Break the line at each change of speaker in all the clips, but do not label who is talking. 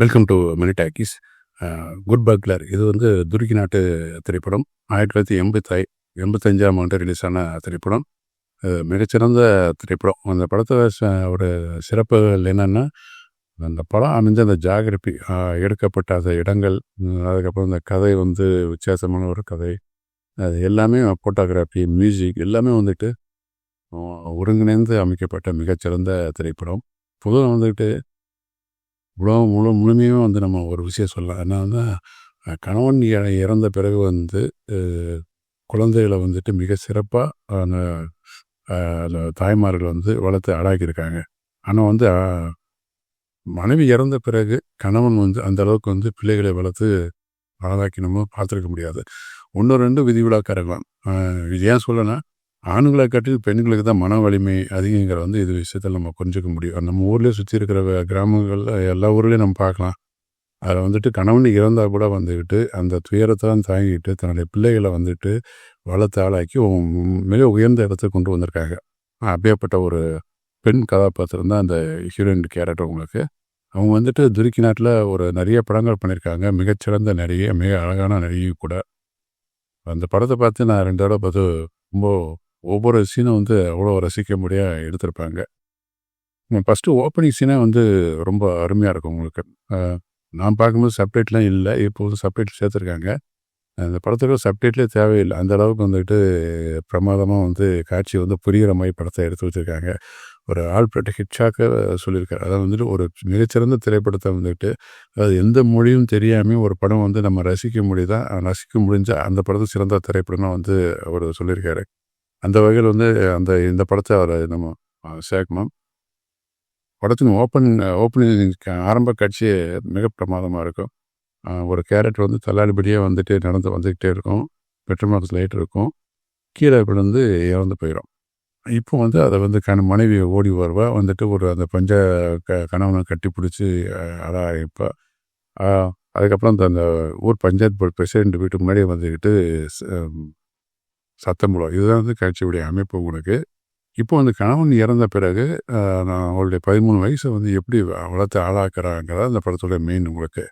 Welcome to mini talkies good burglar இது வந்து துருக்கி நாட்டு திரைப்படம். ஆயிரத்தி தொள்ளாயிரத்தி எண்பத்தி எண்பத்தஞ்சாம் ஆண்டு ரிலீஸ் ஆன திரைப்படம். மிகச்சிறந்த திரைப்படம். அந்த படத்தை ஒரு சிறப்புகள் என்னென்னா அந்த படம் அமைஞ்ச அந்த ஜாகிரபி எடுக்கப்பட்ட அந்த இடங்கள் அதுக்கப்புறம் அந்த கதை வந்து வித்தியாசமான ஒரு கதை. அது எல்லாமே ஃபோட்டோகிராஃபி மியூசிக் எல்லாமே வந்துட்டு ஒருங்கிணைந்து அமைக்கப்பட்ட மிகச்சிறந்த திரைப்படம். பொதுவாக வந்துக்கிட்டு உலகம் முழு முழுமையாக வந்து நம்ம ஒரு விஷயம் சொல்லலாம். என்ன வந்து கணவன் இறந்த பிறகு வந்து குழந்தைகளை வந்துட்டு மிக சிறப்பாக அந்த அந்த தாய்மார்கள் வந்து வளர்த்து அடாக்கியிருக்காங்க ஆனால் வந்து மனைவி இறந்த பிறகு கணவன் வந்து அந்த அளவுக்கு வந்து பிள்ளைகளை வளர்த்து அழகாக்கி நம்ம பார்த்துருக்க முடியாது. ஒன்று ரெண்டு விதிவிலக்கா இருக்கலாம் இது ஏன் சொல்லனா ஆண்களை காட்டில் பெண்களுக்கு தான் மன வலிமை அதிகங்கிற வந்து இது விஷயத்தில் நம்ம கொஞ்சிக்க முடியும். நம்ம ஊர்லேயே சுற்றி இருக்கிற கிராமங்களில் எல்லா ஊர்லேயும் நம்ம பார்க்கலாம். அதில் வந்துட்டு கணவன் இறந்தால் கூட வந்துக்கிட்டு அந்த துயரத்தை தான் தாங்கிட்டு தன்னுடைய பிள்ளைகளை வந்துட்டு வளர்த்து ஆளாக்கி மிக உயர்ந்த இடத்துக்கு கொண்டு வந்திருக்காங்க. அப்படியேப்பட்ட ஒரு பெண் கதாபாத்திரம் தான் அந்த ஹீரோயின் கேரக்டர் உங்களுக்கு. அவங்க வந்துட்டு துருக்கி நாட்டில் ஒரு நிறைய படங்கள் பண்ணியிருக்காங்க மிகச்சிறந்த நடிகை மிக அழகான நடிகை கூட. அந்த படத்தை பார்த்து நான் ரெண்டு தடவை பார்த்து ரொம்ப ஒவ்வொரு சீனும் வந்து அவ்வளோ ரசிக்க எடுத்திருப்பாங்க. ஃபஸ்ட்டு ஓப்பனிங் சீனே வந்து ரொம்ப அருமையாக இருக்கும் உங்களுக்கு. நான் பார்க்கும்போது சப்டேட்லாம் இல்லை. இப்போ வந்து சப்டேட் சேர்த்துருக்காங்க. அந்த படத்துக்கு சப்டேட்லேயே தேவையில்லை. அந்த அளவுக்கு வந்துட்டு பிரமாதமாக வந்து காட்சி வந்து புரிகிற மாதிரி படத்தை எடுத்து வச்சுருக்காங்க. ஒரு ஆல்பர்ட் ஹிட்ஷாக்க சொல்லியிருக்காரு. அதாவது வந்துட்டு ஒரு மிகச்சிறந்த திரைப்படத்தை வந்துட்டு அது எந்த மொழியும் தெரியாமல் ஒரு படம் வந்து நம்ம ரசிக்க முடியுதா ரசிக்க முடிஞ்சால் அந்த படத்தை சிறந்த திரைப்படம்னு வந்து அவர் சொல்லியிருக்காரு. அந்த வகையில் வந்து அந்த இந்த படத்தை அவர் நம்ம சேர்க்கணும் படத்தின் ஓப்பன் ஓப்பனிங் ஆரம்ப காட்சியே மிக பிரமாதமாக இருக்கும். ஒரு கேரக்டர் வந்து தள்ளாடிபடியே வந்துட்டு நடந்து வந்துக்கிட்டே இருக்கும். பெட்ரோல் மார்க்ஸ் லைட் இருக்கும். கீழே விழுந்து இறந்து போயிடும் இப்போ வந்து அதை வந்து கண மனைவி ஓடி வருவா. வந்துட்டு ஒரு அந்த பஞ்ச க கணவனை கட்டி பிடிச்சி அட ஆரம்பிப்பா அதுக்கப்புறம் அந்த அந்த ஊர் பஞ்சாயத்து போர்டு பிரசிடென்ட் வீட்டுக்கு முன்னாடியே வந்துக்கிட்டு சத்தம் போடுவோம் இதுதான் வந்து காட்சியுடைய அமைப்பு உங்களுக்கு இப்போ அந்த கணவன் இறந்த பிறகு நான் அவருடைய பதிமூணு வயசை வந்து எப்படி வளர்த்து ஆளாக்குறாங்கிறத அந்த படத்தோட மெயின் உங்களுக்கு.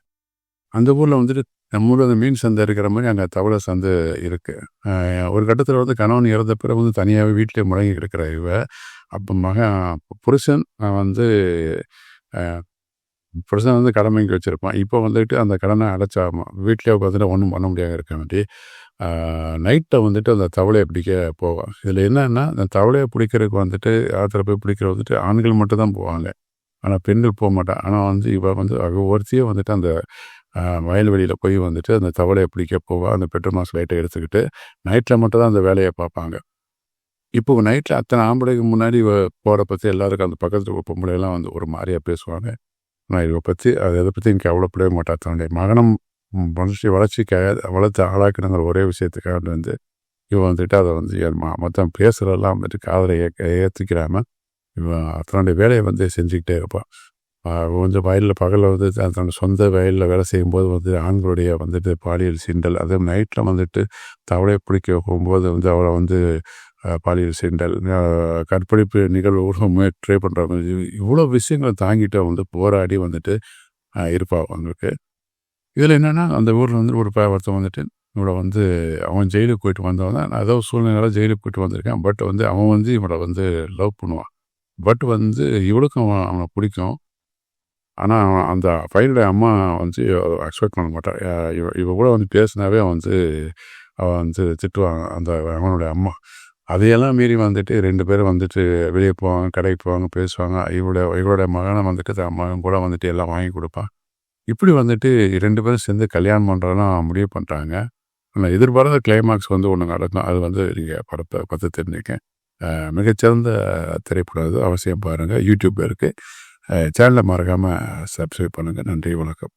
அந்த ஊரில் வந்துட்டு நம்ம ஊரில் அந்த மீன் சந்தை இருக்கிற மாதிரி அங்கே தவளை சந்தை இருக்குது ஒரு கட்டத்தில் வந்து கணவன் இறந்த பிறகு வந்து தனியாகவே வீட்டிலே முடங்கி இருக்கிற இவ. அப்போ மகன் புருஷன் நான் வந்து புருஷன் வந்து கடமைக்கு வச்சுருப்பான். இப்போ வந்துட்டு அந்த கடனை அடைச்சாமல் வீட்டிலே உட்காந்துட்டு ஒன்றும் பண்ண முடியாமல் இருக்க வேண்டி. நைட்டை வந்துட்டு அந்த தவளையை பிடிக்க போவான் இதில் என்னன்னா அந்த தவளையை பிடிக்கிறதுக்கு வந்துட்டு ஆற்றுல போய் பிடிக்கிற வந்துட்டு ஆண்கள் மட்டும் தான் போவாங்க. ஆனால் பெண்கள் போக மாட்டான் ஆனால் வந்து இவள் வந்து அவ ஒருத்தியே வந்துட்டு அந்த வயல்வெளியில் போய் வந்துட்டு அந்த தவளையை பிடிக்க போவா. அந்த பெட்ரோல் மாஸ் லைட்டை எடுத்துக்கிட்டு நைட்டில் மட்டும் தான் அந்த வேலையை பார்ப்பாங்க. இப்போ நைட்டில் அத்தனை ஆம்பளைக்கு முன்னாடி இவ போகிற பற்றி எல்லாருக்கும் அந்த பக்கத்தில் பொம்பளைலாம் வந்து ஒரு மாதிரியாக பேசுவாங்க. ஆனால் இவ பற்றி அதை எதை பற்றி எனக்கு கவலைப்படவே மாட்டா தன்னுடைய மகனம் ம், வளர்ச்சி வளர்ச்சிக்காக வளர்த்து ஆளாக்கணுங்கிற ஒரே விஷயத்துக்காக வந்து இவன் வந்துட்டு அதை வந்து மொத்தம் பேசுகிறதெல்லாம் வந்துட்டு காதலை ஏற்றுக்கிறாமல் இவன் தன்னுடைய வேலையை வந்து செஞ்சுக்கிட்டே இருப்பான் ஆஹ் வந்து வயலில் பகலில் வந்து தன் தன்னோட சொந்த வயலில் வேலை செய்யும்போது வந்து ஆண்களுடைய வந்துட்டு பாலியல் சிண்டல் அதே நைட்டில் வந்துட்டு தவளை பிடிக்க போகும்போது வந்து அவளை வந்து பாலியல் சிண்டல் கற்பழிப்பு நிகழ்வு உருவமே ட்ரை பண்ணுறவங்க இவ்வளோ விஷயங்களை தாங்கிட்டு வந்து போராடி வந்துட்டு இருப்பாள் அவங்களுக்கு இதில் என்னென்னா அந்த ஊரில் வந்து ஒரு ஒருத்தன் வந்துட்டு இவளை வந்து அவன் ஜெயிலுக்கு போயிட்டு வந்தவன் தான் ஏதோ சூழ்நிலை ஜெயிலுக்கு போயிட்டு வந்திருக்கான். பட் வந்து அவன் வந்து இவளை வந்து லவ் பண்ணுவான். பட் வந்து இவளுக்கும் அவன் அவனை பிடிக்கும். ஆனால் அவன் அந்த பையனுடைய அம்மா வந்து எக்ஸ்பெக்ட் பண்ண மாட்டான் இவ இவ கூட வந்து பேசினாவே அவன் வந்து அவன் வந்து திட்டுவான் அந்த அவனுடைய அம்மா. அதையெல்லாம் மீறி வந்துட்டு ரெண்டு பேரும் வந்துட்டு வெளியே போவாங்க கடைக்கு போவாங்க பேசுவாங்க. இவளுடைய இவளுடைய மகனை வந்துட்டு அம்மாவும் மகன் கூட வந்துட்டு எல்லாம் வாங்கி கொடுப்பான். இப்படி வந்துட்டு ரெண்டு பேரும் சேர்ந்து கல்யாணம் பண்ணுறதெல்லாம் முடிவு பண்ணுறாங்க ஆனால் எதிர்பாராத கிளைமாக்ஸ் வந்து ஒன்று நடக்கும். அது வந்து நீங்கள் படத்தை பார்த்து தெரிஞ்சுக்கேன் மிகச்சிறந்த திரைப்படம் அது. அவசியம் பாருங்கள் யூடியூப் இருக்குது சேனலை மறக்காமல் சப்ஸ்கிரைப் பண்ணுங்கள் நன்றி வணக்கம்.